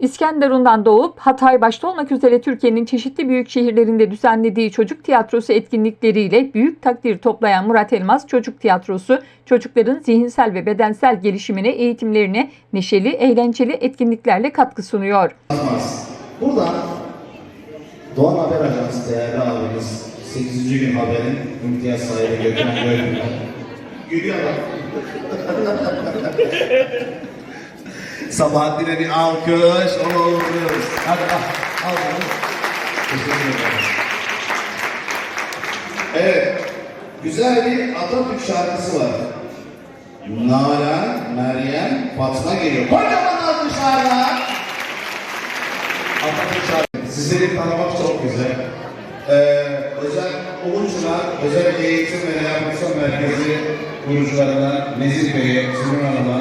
İskenderun'dan doğup Hatay başta olmak üzere Türkiye'nin çeşitli büyük şehirlerinde düzenlediği çocuk tiyatrosu etkinlikleriyle büyük takdir toplayan Murat Elmas Çocuk Tiyatrosu, çocukların zihinsel ve bedensel gelişimine, eğitimlerine neşeli, eğlenceli etkinliklerle katkı sunuyor. Buradan Doğan Haber Ajansı değerli abimiz 8. gün haberin imtiyaz sahibi Gökhan Gölgün'den Gülüyor. Sabahattin'e bir alkış. Onu uğurluyoruz. Hadi al. Al. Teşekkür ederim. Evet. Güzel bir Atatürk şarkısı var. Nalan, Meryem, Fatma geliyor. Kocaman alkışlarla. Atatürk şarkı. Sizleri tanımak çok güzel. Ee, özel Uluçlar, özel eğitim ve rehabilitasyon merkezi kurucularına, Nezih Bey'e, Sümrün Hanım'a,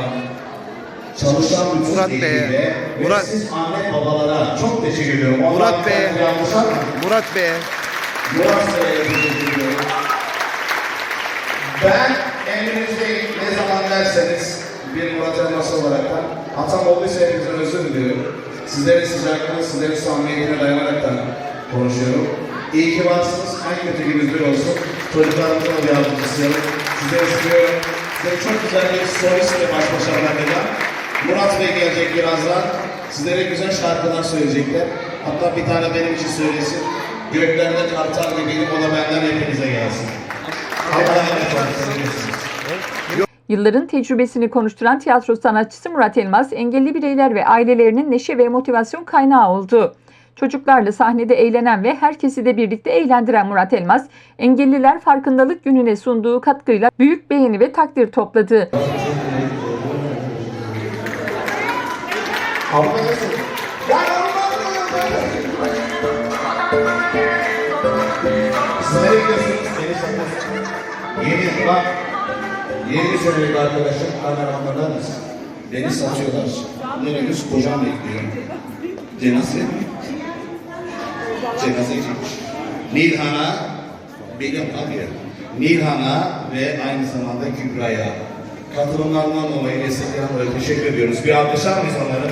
çalışan bütün Murat Bey'e, Murat- siz anne babalara çok teşekkür ediyorum. Murat Onlar Bey'e. var mı? Murat Bey, Murat Bey'e teşekkür ediyorum. Ben emrinizdeyim ne zaman derseniz bir Murat Elmas olarak da hatam olduysa hepinizden özür diliyorum. Sizlerin sıcaklığına, sizlerin samimiyetine dayanaraktan konuşuyorum. İyi ki varsınız. En kötü gününüz bir olsun. Çocuklarımıza da bir yardımcısıyım. Sizleri seviyorum. Size çok güzel bir solist ve baş başarılarıyla Murat Bey gelecek birazdan. Sizlere güzel şarkılar söyleyecekler. Hatta bir tane benim için söylesin. Göklerde kartal gibiyim, o da benden hepinize gelsin. Yılların tecrübesini konuşturan tiyatro sanatçısı Murat Elmas, engelli bireyler ve ailelerinin neşe ve motivasyon kaynağı oldu. Çocuklarla sahnede eğlenen ve herkesi de birlikte eğlendiren Murat Elmas, Engelliler Farkındalık Günü'ne sunduğu katkıyla büyük beğeni ve takdir topladı. Abla nasıl? Nereye gidiyorsunuz? Beni satıyorsunuz. Yeni, bak. Yeni senelik arkadaşım, kameramanlar mısın? Beni satıyorlar. Neremiz kocam bekliyor. Cenaze mi? Cenaze kimmiş? Nilhan'a, biliyorum abi. Nilhan'a ve aynı zamanda Kübra'ya katılımlarından dolayı desteklerine dolayı teşekkür ediyoruz. Bir alkışlar mıyız onları?